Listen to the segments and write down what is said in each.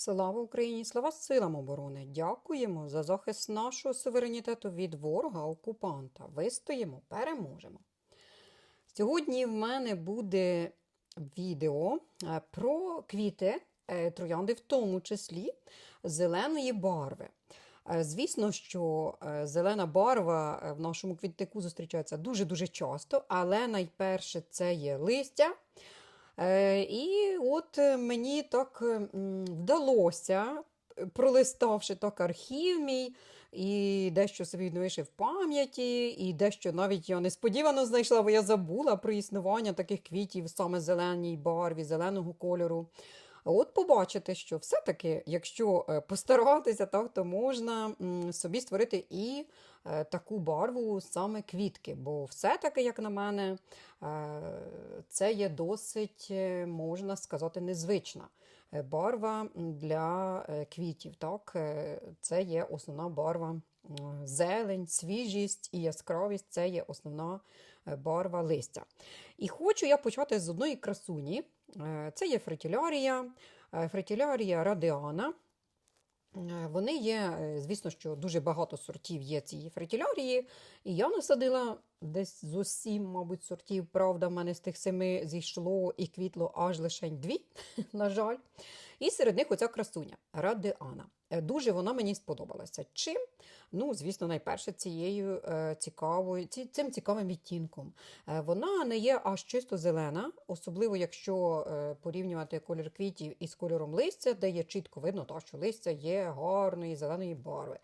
Слава Україні! Слава силам оборони! Дякуємо за захист нашого суверенітету від ворога-окупанта. Вистоїмо, переможемо. Сьогодні в мене буде відео е, про квіти е, троянди, в тому числі зеленої барви. Е, Звісно, що зелена барва в нашому квітнику зустрічається дуже-дуже часто, але найперше це є листя. Е, І от е, мені так е, вдалося, е, пролиставши так архів мій, і дещо собі відновивши в пам'яті, і дещо навіть я несподівано знайшла, бо я забула про існування таких квітів саме зеленій барві, зеленого кольору. От побачите, що все-таки, якщо е, постаратися, так, то можна собі створити і е, таку барву саме квітки. Бо все-таки, як на мене, е, це є досить, можна сказати, незвична барва для квітів. Так? Це є основна барва зелень, свіжість і яскравість це є основна барва листя. І хочу я почати з одної красуні. Е, Це є фритілярія, е, фритілярія радіана. Е, Вони є, е, звісно, що дуже багато сортів є цієї фритілярії. І я насадила десь з усім, мабуть, сортів. Правда, в мене з тих семи зійшло і квітло аж лише дві, на жаль. І серед них оця красуня Радеана. Е, Дуже вона мені сподобалася. Чим? Ну, звісно, найперше цією е, цікавою, ці, цим цікавим відтінком. Е, вона не є аж чисто зелена, особливо якщо порівнювати колір квітів із кольором листя, де є чітко видно, та, що листя є гарної зеленої барви.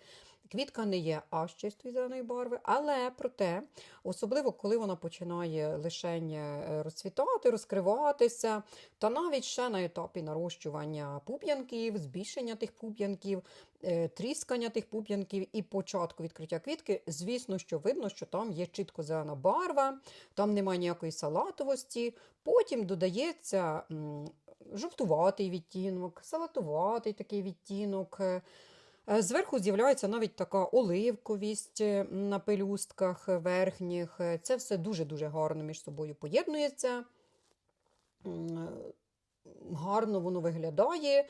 Квітка не є аж чистої зеленої барви, але проте, особливо коли вона починає лишень е, розцвітати, розкриватися, та навіть ще на етапі нарощування пуп'янків, збільшення тих пуп'янків, е, тріскання тих пуп'янків і початку відкриття квітки, звісно, що видно, що там є чітко зелена барва, там немає ніякої салатовості. Потім додається жовтуватий відтінок, салатуватий такий відтінок. Е, Зверху з'являється навіть така оливковість е, на пелюстках верхніх. Е, Це все дуже-дуже гарно між собою поєднується. Гарно воно виглядає.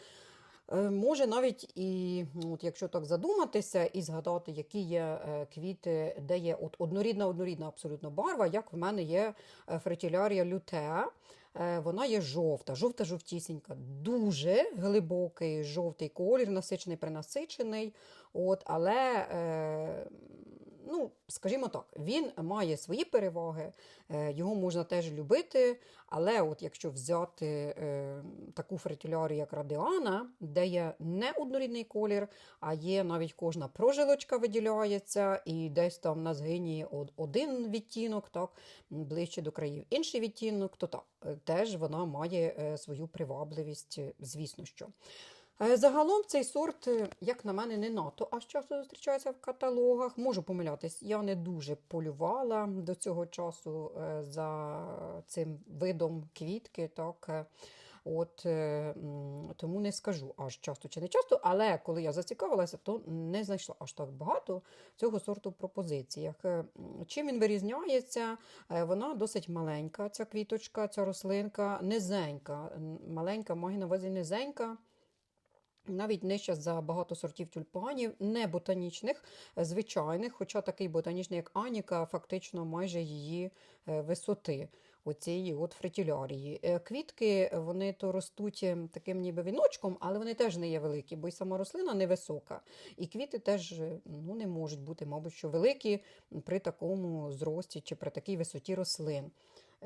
Може навіть і, ну, от якщо так задуматися і згадати, які є квіти, де є от однорідна однорідна абсолютно барва, як в мене є фритілярія лютеа. Е, Вона є жовта, жовта-жовтісінька, дуже глибокий жовтий колір, насичений, принасичений. От, але, е, ну, скажімо так, він має свої переваги, е, його можна теж любити. Але от якщо взяти е, таку фритюлярію, як радіана, де є не однорідний колір, а є навіть кожна прожилочка виділяється, і десь там на згині од- один відтінок, так, ближче до країв інший відтінок, то так, е, теж вона має свою привабливість, звісно що. Е, Загалом цей сорт, е, як на мене, не надто аж часто зустрічається в каталогах. Можу помилятись, я не дуже полювала до цього часу е, за цим видом квітки. Так, От, тому не скажу аж часто чи не часто, але коли я зацікавилася, то не знайшла аж так багато цього сорту в пропозиціях. Чим він вирізняється? Вона досить маленька, ця квіточка, ця рослинка, низенька. Маленька, маю на увазі низенька. Навіть нижча за багато сортів тюльпанів, не ботанічних, е, звичайних, хоча такий ботанічний, як Аніка, фактично майже її е, висоти оцієї от фритюлярії. Е, Квітки вони то ростуть е, таким ніби віночком, але вони теж не є великі, бо й сама рослина невисока. І квіти теж ну, не можуть бути, мабуть, що великі при такому зрості чи при такій висоті рослин.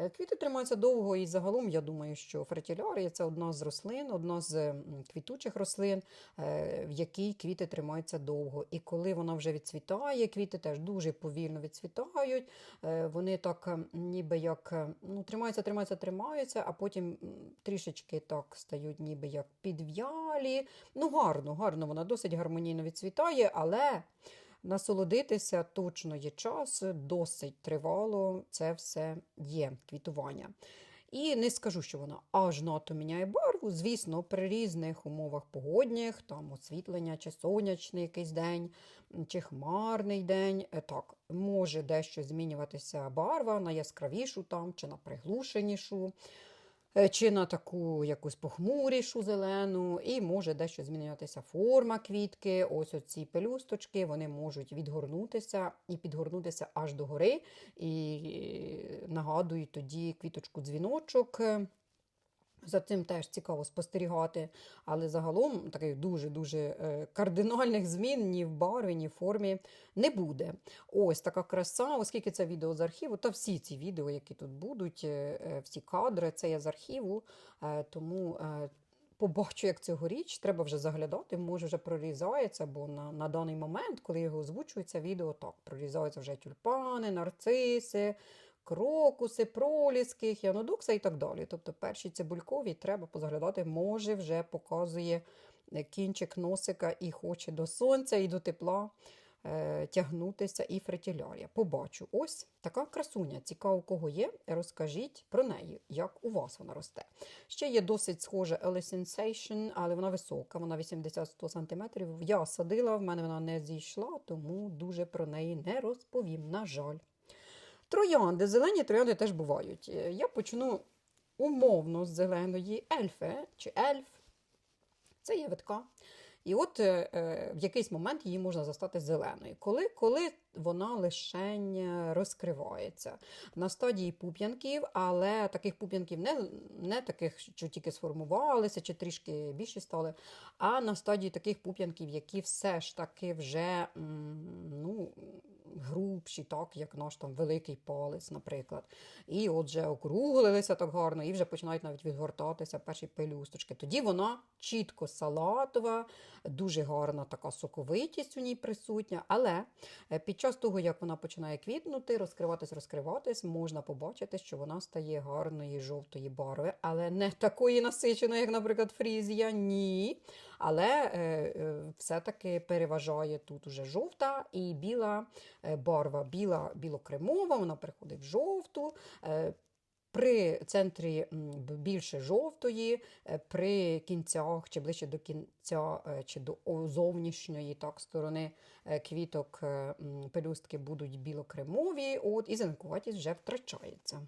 Е, Квіти тримаються довго, і загалом я думаю, що фритілярія це одна з рослин, одна з квітучих рослин, е, в якій квіти тримаються довго. І коли вона вже відцвітає, квіти теж дуже повільно відцвітають. е, Вони так ніби як ну, тримаються, тримаються, тримаються, а потім трішечки так стають ніби як підв'ялі. Ну, гарно, гарно, вона досить гармонійно відцвітає, але. Насолодитися точно є час, досить тривало це все є квітування. І не скажу, що вона аж надто міняє барву. Звісно, при різних умовах погодних, там освітлення, чи сонячний якийсь день, чи хмарний день. е, Так, може дещо змінюватися барва на яскравішу там, чи на приглушенішу. Е, чи на таку якусь похмурішу зелену, і може дещо змінюватися форма квітки. Ось оці пелюсточки вони можуть відгорнутися і підгорнутися аж до гори, і е, нагадують тоді квіточку дзвіночок. За цим теж цікаво спостерігати, але загалом таких дуже-дуже е, кардинальних змін ні в барві, ні в формі не буде. Ось така краса, оскільки це відео з архіву, та всі ці відео, які тут будуть, е, е, всі кадри, це є з архіву, тому побачу, як цьогоріч, треба вже заглядати, може вже прорізається, бо на, на даний момент, коли його озвучується, відео так, прорізаються вже тюльпани, нарциси, крокуси, проліски, хіанодокса і так далі. Тобто перші цибулькові треба позаглядати, може вже показує е, кінчик носика і хоче до сонця і до тепла е, тягнутися і фритілярія. Побачу. Ось така красуня. Цікаво, кого є, розкажіть про неї, як у вас вона росте. Ще є досить схожа Ellie Sensation, але вона висока, вона 80-100 см. Я садила, в мене вона не зійшла, тому дуже про неї не розповім, на жаль. Троянди, зелені троянди теж бувають. Е, Я почну умовно з зеленої ельфи чи ельф. Це є витка. І от е, е, в якийсь момент її можна застати зеленою. Коли, коли вона лишень розкривається на стадії пуп'янків, але таких пуп'янків не, не таких, що тільки сформувалися, чи трішки більші стали, а на стадії таких пуп'янків, які все ж таки вже ну, грубші, так, як наш там великий палець, наприклад. І отже округлилися так гарно, і вже починають навіть відгортатися перші пелюсточки. Тоді вона чітко салатова, дуже гарна така соковитість у ній присутня. Але е, час того, як вона починає квітнути, розкриватись, розкриватись, можна побачити, що вона стає гарної жовтої барви, але не такої насиченої, як, наприклад, фрізія. Ні. Але е, е, все-таки переважає тут уже жовта і біла е, барва. Біла білокремова, вона переходить в жовту. Е, при центрі більше жовтої, е, при кінцях чи ближче до кінця, е, чи до зовнішньої так, сторони е, квіток пелюстки будуть білокремові, от, і зеленкуватість вже втрачається.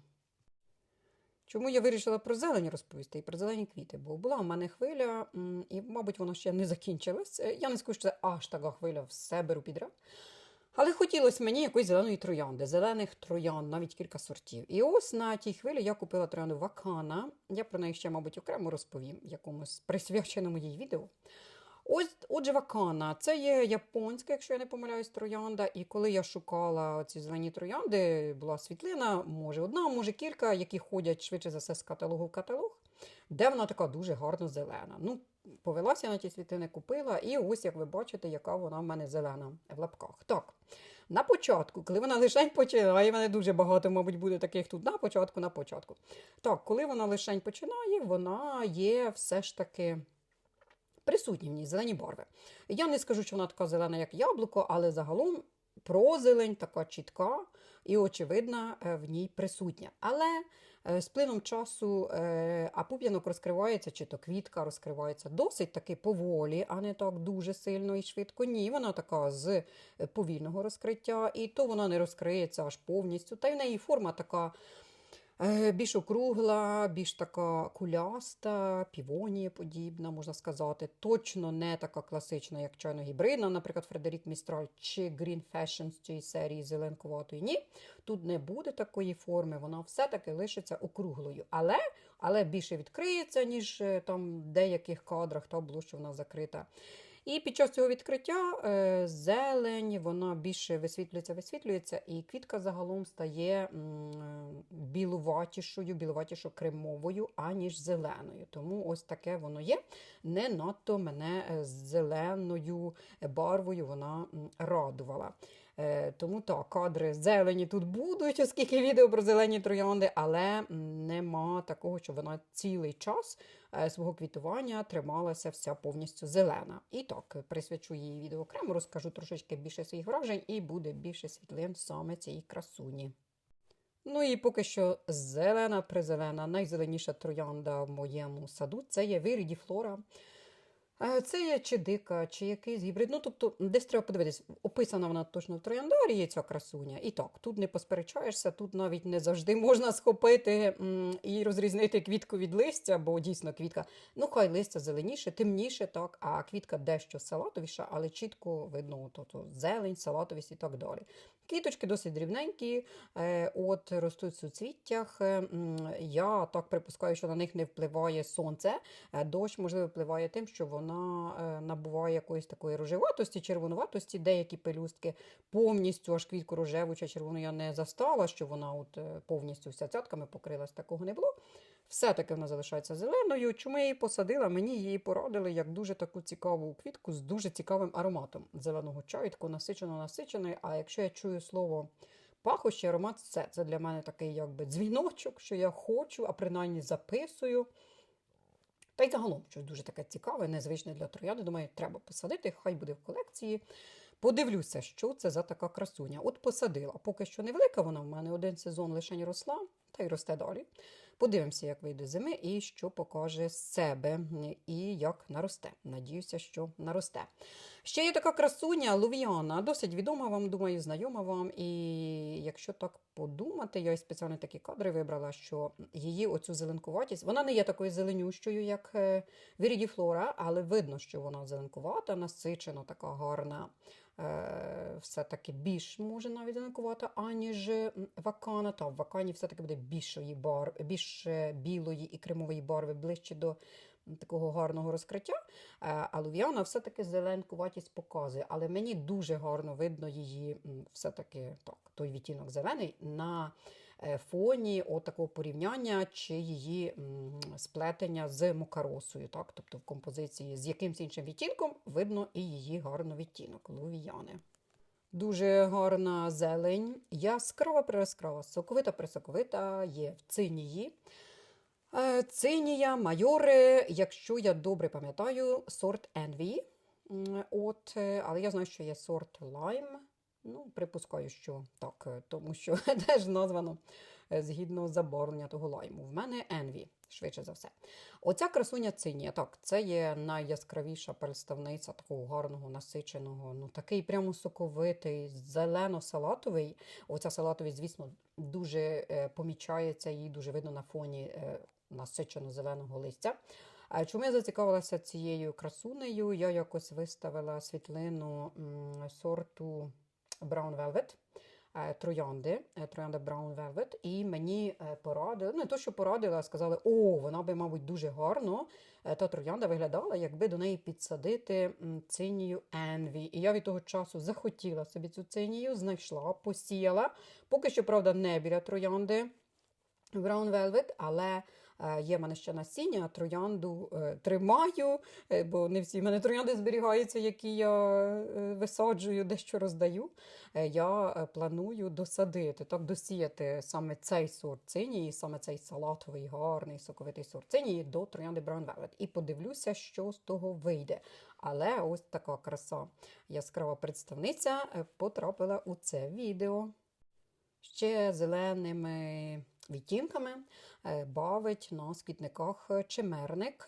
Чому я вирішила про зелені розповісти і про зелені квіти? Бо була в мене хвиля, і, мабуть, вона ще не закінчилась. Я не скажу, що це аж така хвиля, все беру підряд. Але хотілося мені якоїсь зеленої троянди, зелених троянд, навіть кілька сортів. І ось на тій хвилі я купила троянду Вакана. Я про неї ще, мабуть, окремо розповім якомусь присвяченому їй відео. Ось, отже, Вакана, це є японська, якщо я не помиляюсь, троянда. І коли я шукала ці зелені троянди, була світлина, може одна, може кілька, які ходять швидше за все з каталогу в каталог, де вона така дуже гарно зелена. Ну, повелася на ті світлини, купила, і ось, як ви бачите, яка вона в мене зелена в лапках. Так, на початку, коли вона лишень починає, в мене дуже багато, мабуть, буде таких тут на початку, на початку. Так, коли вона лишень починає, вона є все ж таки присутні в ній зелені барви. Я не скажу, що вона така зелена, як яблуко, але загалом прозелень така чітка і очевидна е, в ній присутня. Але е, з плином часу апуп'янок розкривається, чи то квітка розкривається досить таки поволі, а не так дуже сильно і швидко. Ні, вона така з е, повільного розкриття, і то вона не розкриється аж повністю. Та й в неї форма така. Е, Більш округла, більш така куляста, півонія подібна, можна сказати. Точно не така класична, як чайно-гібридна, наприклад, Фредерік Містраль чи Green Fashion з цієї серії зеленкуватої. Ні, тут не буде такої форми, вона все-таки лишиться округлою. Але, але більше відкриється, ніж е, там в деяких кадрах та було, що вона закрита. І під час цього відкриття е, зелень, вона більше висвітлюється, висвітлюється, і квітка загалом стає е, білуватішою, білуватішо-кремовою, аніж зеленою. Тому ось таке воно є. Не надто мене е, зеленою барвою вона радувала. Е, Тому так, кадри зелені тут будуть, оскільки відео про зелені троянди, але нема такого, що вона цілий час е, свого квітування трималася вся повністю зелена. І так, присвячу її відео окремо, розкажу трошечки більше своїх вражень і буде більше світлин саме цієї красуні. Ну і поки що зелена призелена, найзеленіша троянда в моєму саду це є Віріді Флора. Е, Це є чи дика, чи якийсь гібрид. Ну, тобто, десь треба подивитись, описана вона точно в трояндарії, ця красуня. І так, тут не посперечаєшся, тут навіть не завжди можна схопити і розрізнити квітку від листя, бо дійсно квітка, ну хай листя зеленіше, темніше, так, а квітка дещо салатовіша, але чітко видно то, то зелень, салатовість і так далі. Квіточки досить дрібненькі, е, от ростуть в суцвіттях. Е, Я так припускаю, що на них не впливає сонце. Дощ, можливо, впливає тим, що вона е, набуває якоїсь такої рожеватості, червонуватості. Деякі пелюстки повністю аж квітку рожеву чи червону я не застала, що вона от е, повністю вся цятками покрилась, такого не було. Все-таки вона залишається зеленою. Чому я її посадила? Мені її порадили як дуже таку цікаву квітку з дуже цікавим ароматом зеленого чаю, таку насичено насичений. А якщо я чую слово пахощі, аромат, це, це для мене такий якби дзвіночок, що я хочу, а принаймні записую. Та й загалом щось дуже таке цікаве, незвичне для трояди. Думаю, треба посадити, хай буде в колекції. Подивлюся, що це за така красуня. От посадила. Поки що невелика вона в мене один сезон лише росла, та й росте далі. Подивимося, як вийде зими і що покаже себе, і як наросте. Надіюся, що наросте. Ще є така красуня Лувіана, досить відома вам, думаю, знайома вам. І якщо так подумати, я і спеціально такі кадри вибрала, що її оцю зеленкуватість, вона не є такою зеленющою, як е, Вірідіфлора, але видно, що вона зеленкувата, насичена, така гарна. Е, все-таки більш може навіть занакувати, аніж вакана. Та в вакані все-таки буде більшої бар, більш е, білої і кремової барви, ближче до такого гарного розкриття. Е, А лув'яна все-таки зеленкуватість показує. Але мені дуже гарно видно її все-таки так, той відтінок зелений на фоні от такого порівняння чи її сплетення з мокаросою. Так? Тобто в композиції з якимсь іншим відтінком видно і її гарно відтінок лувіяни. Дуже гарна зелень, яскрава прияскрава, соковита присоковита, є в цинії. Е, Цинія, майори, якщо я добре пам'ятаю, сорт Envy. От, е, але я знаю, що є сорт Lime. Ну, припускаю, що так, е, тому що теж названо е, згідно забарвлення того лайму. В мене Envy, швидше за все. Оця красуня цинія, так, це є найяскравіша представниця такого гарного, насиченого, ну такий прямо соковитий, зелено-салатовий. Оця салатовість, звісно, дуже е, помічається, її дуже видно на фоні насичено-зеленого листя. Чому я зацікавилася цією красунею? Я якось виставила світлину сорту Brown Velvet. е, Троянди, е, троянда Brown Velvet, і мені е, порадили, не то, що порадили, сказали, о, вона би, мабуть, дуже гарно та троянда виглядала, якби до неї підсадити цинію Envy. І я від того часу захотіла собі цю цинію, знайшла, посіяла. Поки що, правда, не біля троянди Brown Velvet, але є в мене ще насіння, троянду е, тримаю, е, бо не всі в мене троянди зберігаються, які я е, висаджую, дещо роздаю. Е, Я е, планую досадити, так, досіяти саме цей сорт цинії, саме цей салатовий, гарний, соковитий сорт цинії до троянди Brown Velvet. І подивлюся, що з того вийде. Але ось така краса яскрава представниця е, потрапила у це відео. Ще зеленими відтінками е, бавить на квітниках чемерник.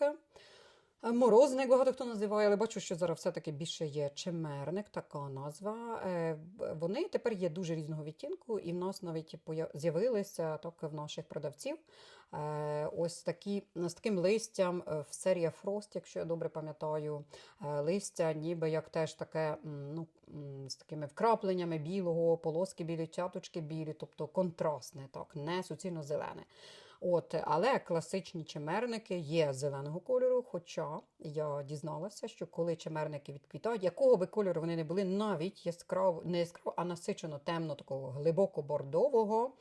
Е, Морозник багато хто називає, але бачу, що зараз все-таки більше є чемерник, така назва. Е, Вони тепер є дуже різного відтінку, і в нас навіть з'явилися так, в наших продавців. е, Ось такі з таким листям в серії Frost, якщо я добре пам'ятаю, листя, ніби як теж таке, ну, з такими вкрапленнями білого, полоски білі, чаточки білі, тобто контрастне, так, не суцільно зелене. От, але класичні чемерники є зеленого кольору. Хоча я дізналася, що коли чемерники відквітають, якого би кольору вони не були, навіть яскраво, не яскраво, а насичено темно такого глибоко бордового.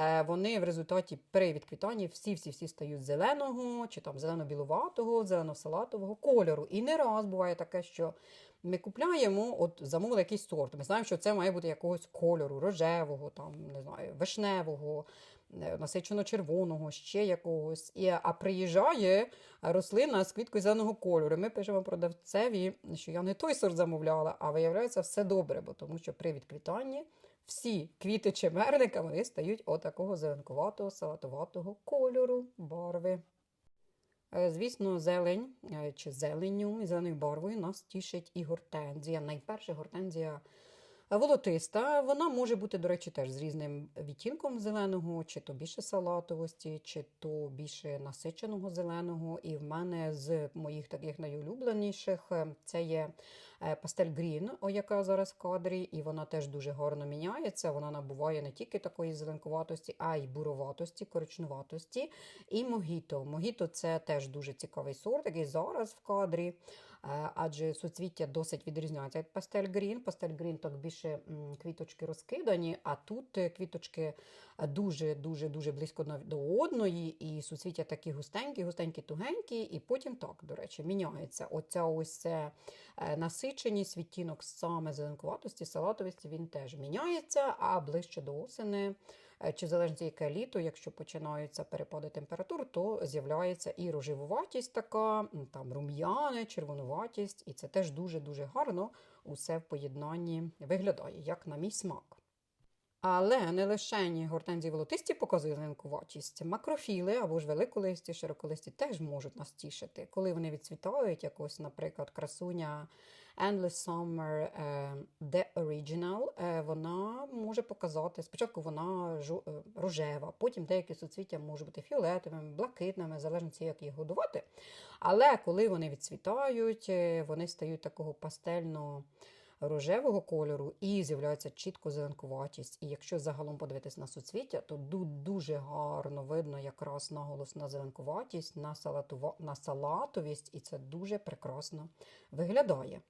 е, Вони в результаті при відквітанні всі-всі-всі стають зеленого, чи там зелено-білуватого, зелено-салатового кольору. І не раз буває таке, що ми купляємо, от замовили якийсь сорт. Ми знаємо, що це має бути якогось кольору, рожевого, там, не знаю, вишневого, насичено-червоного, ще якогось. І, а приїжджає рослина з квіткою зеленого кольору. Ми пишемо продавцеві, що я не той сорт замовляла, а виявляється, все добре, бо тому що при відквітанні всі квіти чемерника вони стають отакого зеленкуватого, салатоватого кольору барви. Е, Звісно, зелень е, чи зеленню, зеленою барвою нас тішить і гортензія. Найперше гортензія волотиста. Вона може бути, до речі, теж з різним відтінком зеленого, чи то більше салатовості, чи то більше насиченого зеленого. І в мене з моїх таких найулюбленіших е, це є е, пастель Грін, яка зараз в кадрі, і вона теж дуже гарно міняється. Вона набуває не тільки такої зеленкуватості, а й буроватості, коричневатості. І могіто. Могіто це теж дуже цікавий сорт, який зараз в кадрі. Адже суцвіття досить відрізняється від пастель Грін. Пастель Грін так більше квіточки розкидані, а тут е, квіточки дуже дуже дуже близько до одної, і суцвіття такі густенькі, густенькі, тугенькі, і потім так, до речі, міняється. Оця ось е, насиченість, відтінок саме зеленкуватості, салатовості, він теж міняється, а ближче до осени. е, Чи в яке літо, якщо починаються перепади температур, то з'являється і рожевуватість така, там рум'яне, червонуватість, і це теж дуже-дуже гарно усе в поєднанні виглядає, як на мій смак. Але не лише гортензії волотисті показують зеленкуватість, макрофіли або ж великолисті, широколисті теж можуть нас тішити. Коли вони відцвітають, якось, наприклад, красуня Endless Summer е, The Original, е, вона може показати, спочатку вона е, рожева, потім деякі суцвіття можуть бути фіолетовими, блакитними, залежно від як їх годувати. Але коли вони відцвітають, вони стають такого пастельно рожевого кольору і з'являється чітко зеленкуватість. І якщо загалом подивитись на суцвіття, то дуже гарно видно якраз наголос на зеленкуватість, на, салатува... на салатовість, і це дуже прекрасно виглядає.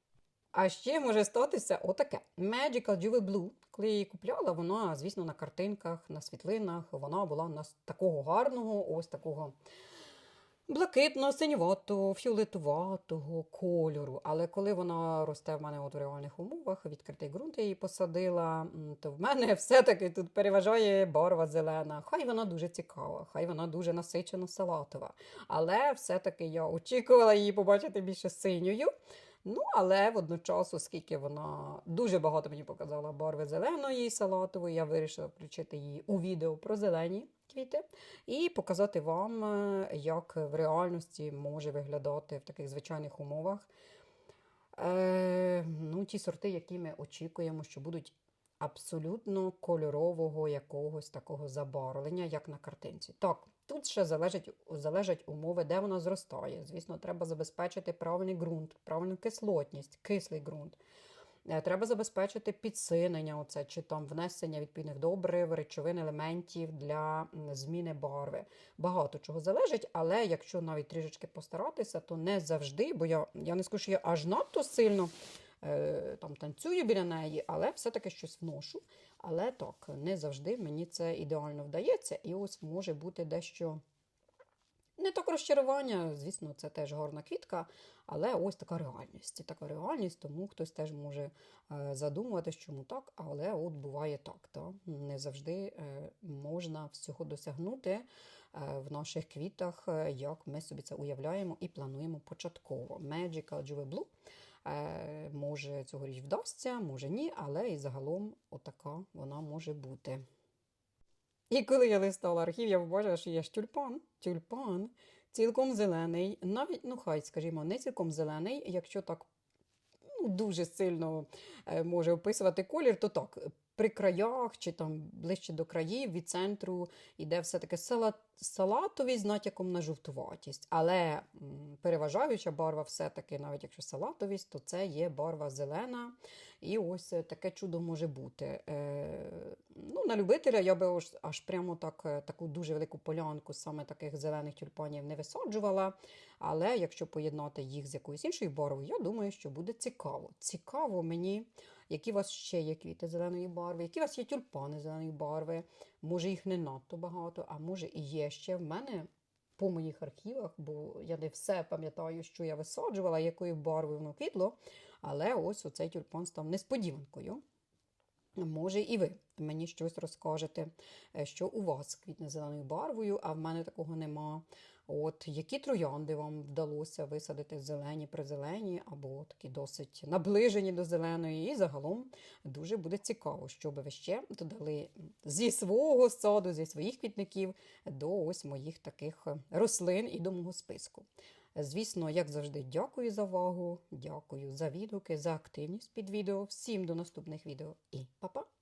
А ще може статися отаке. Magical Juve Blue. Коли я її купляла, вона, звісно, на картинках, на світлинах, вона була у нас такого гарного, ось такого блакитного, синюватого, фіолетуватого кольору. Але коли вона росте в мене от в реальних умовах, відкритий ґрунт я її посадила, то в мене все-таки тут переважає барва зелена. Хай вона дуже цікава, хай вона дуже насичено салатова. Але все-таки я очікувала її побачити більше синьою. Ну, але водночас, оскільки вона дуже багато мені показала барви зеленої салатової, я вирішила включити її у відео про зелені квіти і показати вам, е, як в реальності може виглядати в таких звичайних умовах. Е, ну, ті сорти, які ми очікуємо, що будуть абсолютно кольорового якогось такого забарвлення, як на картинці. Так, тут ще залежать, залежать умови, де вона зростає. Звісно, треба забезпечити правильний ґрунт, правильну кислотність, кислий ґрунт. Е, Треба забезпечити підсинення, оце, чи там внесення відповідних добрив, речовин, елементів для зміни барви. Багато чого залежить, але якщо навіть трішечки постаратися, то не завжди, бо я, я не скажу, що я аж надто сильно е, там танцюю біля неї, але все-таки щось вношу. Але так, не завжди мені це ідеально вдається, і ось може бути дещо. Не так розчарування, звісно, це теж гарна квітка, але ось така реальність. І така реальність, тому хтось теж може е, задумуватись, чому так, але от буває так. Та? Не завжди е, можна всього досягнути е, в наших квітах, як ми собі це уявляємо і плануємо початково. Magical Juve Blue може цьогоріч вдасться, може ні, але і загалом отака вона може бути. І коли я листала архів, я побачила, що є ж тюльпан. Тюльпан цілком зелений, навіть, ну хай, скажімо, не цілком зелений, якщо так ну, дуже сильно е, може описувати колір, то так, при краях чи там ближче до країв, від центру йде все-таки салат, салатовість з натяком на жовтуватість. Але переважаюча барва все-таки, навіть якщо салатовість, то це є барва зелена. І ось е, таке чудо може бути. Е, ну, на любителя я би аж, аж прямо так, е, таку дуже велику полянку саме таких зелених тюльпанів не висаджувала. Але якщо поєднати їх з якоюсь іншою барвою, я думаю, що буде цікаво. Цікаво мені, які у вас ще є квіти зеленої барви, які у вас є тюльпани зеленої барви. Може, їх не надто багато, а може і є ще в мене. По моїх архівах, бо я не все пам'ятаю, що я висаджувала, якою барвою воно квітло. Але ось оцей тюльпан став несподіванкою. Може, і ви мені щось розкажете, е, що у вас квітне зеленою барвою, а в мене такого нема. От які троянди вам вдалося висадити зелені, призелені, або такі досить наближені до зеленої. І загалом дуже буде цікаво, що би ви ще додали зі свого саду, зі своїх квітників до ось моїх таких е, рослин і до мого списку. Звісно, як завжди, дякую за увагу, дякую за відгуки, за активність під відео. Всім до наступних відео і па-па!